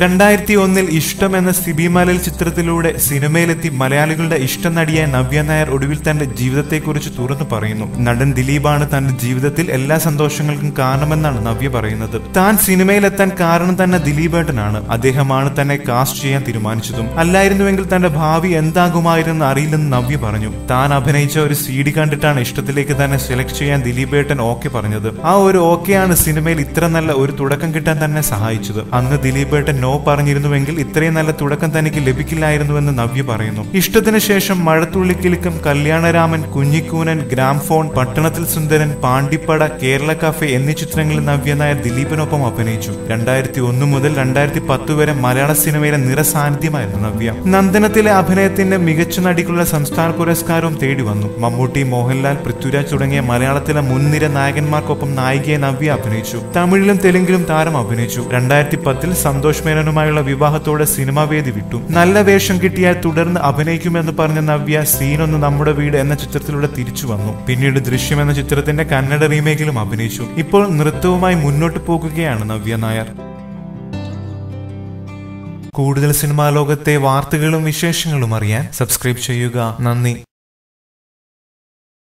രണ്ടായിരത്തി ഒന്നിൽ ഇഷ്ടം എന്ന സിബി മലൽ ചിത്രത്തിലൂടെ സിനിമയിലെത്തി മലയാളികളുടെ ഇഷ്ട നടിയായ നവ്യ നായർ ഒടുവിൽ തന്റെ ജീവിതത്തെക്കുറിച്ച് തുറന്നു പറയുന്നു. നടൻ ദിലീപാണ് തന്റെ ജീവിതത്തിൽ എല്ലാ സന്തോഷങ്ങൾക്കും കാരണമെന്നാണ് നവ്യ പറയുന്നത്. താൻ സിനിമയിലെത്താൻ കാരണം തന്നെ ദിലീപേട്ടനാണ്. അദ്ദേഹമാണ് തന്നെ കാസ്റ്റ് ചെയ്യാൻ തീരുമാനിച്ചതും. അല്ലായിരുന്നുവെങ്കിൽ തന്റെ ഭാവി എന്താകുമായിരുന്നു അറിയില്ലെന്ന് നവ്യ പറഞ്ഞു. താൻ അഭിനയിച്ച ഒരു സി ഡി കണ്ടിട്ടാണ് ഇഷ്ടത്തിലേക്ക് തന്നെ സെലക്ട് ചെയ്യാൻ ദിലീപേട്ടൻ ഓക്കെ പറഞ്ഞത്. ആ ഒരു ഓക്കെയാണ് സിനിമയിൽ ഇത്ര നല്ല ഒരു തുടക്കം കിട്ടാൻ തന്നെ സഹായിച്ചത്. അന്ന് ദിലീപേട്ടൻ നോ പറഞ്ഞിരുന്നുവെങ്കിൽ ഇത്രയും നല്ല തുടക്കം തനിക്ക് ലഭിക്കില്ലായിരുന്നുവെന്ന് നവ്യ പറയുന്നു. ഇഷ്ടത്തിന് ശേഷം മഴത്തുള്ളിക്കിലുക്കം കല്യാണരാമൻ കുഞ്ഞിക്കൂനൻ ഗ്രാംഫോൺ പട്ടണത്തിൽ സുന്ദരൻ പാണ്ടിപ്പട കേരള കഫേ എന്നീ ചിത്രങ്ങളിൽ നവ്യ നായർ ദിലീപിനൊപ്പം അഭിനയിച്ചു. രണ്ടായിരത്തി ഒന്ന് മുതൽ രണ്ടായിരത്തി പത്ത് വരെ മലയാള സിനിമയിലെ നിറസാന്നിധ്യമായിരുന്നു നവ്യ. നന്ദനത്തിലെ അഭിനയത്തിന്റെ മികച്ച നടിക്കുള്ള സംസ്ഥാന പുരസ്കാരവും തേടി വന്നു. മമ്മൂട്ടി മോഹൻലാൽ പൃഥ്വിരാജ് തുടങ്ങിയ മലയാളത്തിലെ മുൻനിര നായകന്മാർക്കൊപ്പം നായികയെ നവ്യ അഭിനയിച്ചു. തമിഴിലും തെലുങ്കിലും താരം അഭിനയിച്ചു. രണ്ടായിരത്തി പത്തിൽ സന്തോഷ് മേനനുമായുള്ള വിവാഹത്തോടെ സിനിമാ വേദി വിട്ടു. നല്ല വേഷം കിട്ടിയാൽ തുടർന്ന് അഭിനയിക്കുമെന്ന് പറഞ്ഞ നവ്യ സീനൊന്ന് നമ്മുടെ വീട് എന്ന ചിത്രത്തിലൂടെ തിരിച്ചു വന്നു. പിന്നീട് ദൃശ്യം എന്ന ചിത്രത്തിന്റെ കന്നഡ റീമേക്കിലും അഭിനയിച്ചു. ഇപ്പോൾ നൃത്തവുമായി മുന്നോട്ട് പോകുകയാണ് നവ്യ നായർ. കൂടുതൽ സിനിമാ ലോകത്തെ വാർത്തകളും വിശേഷങ്ങളും അറിയാൻ സബ്സ്ക്രൈബ് ചെയ്യുക. നന്ദി.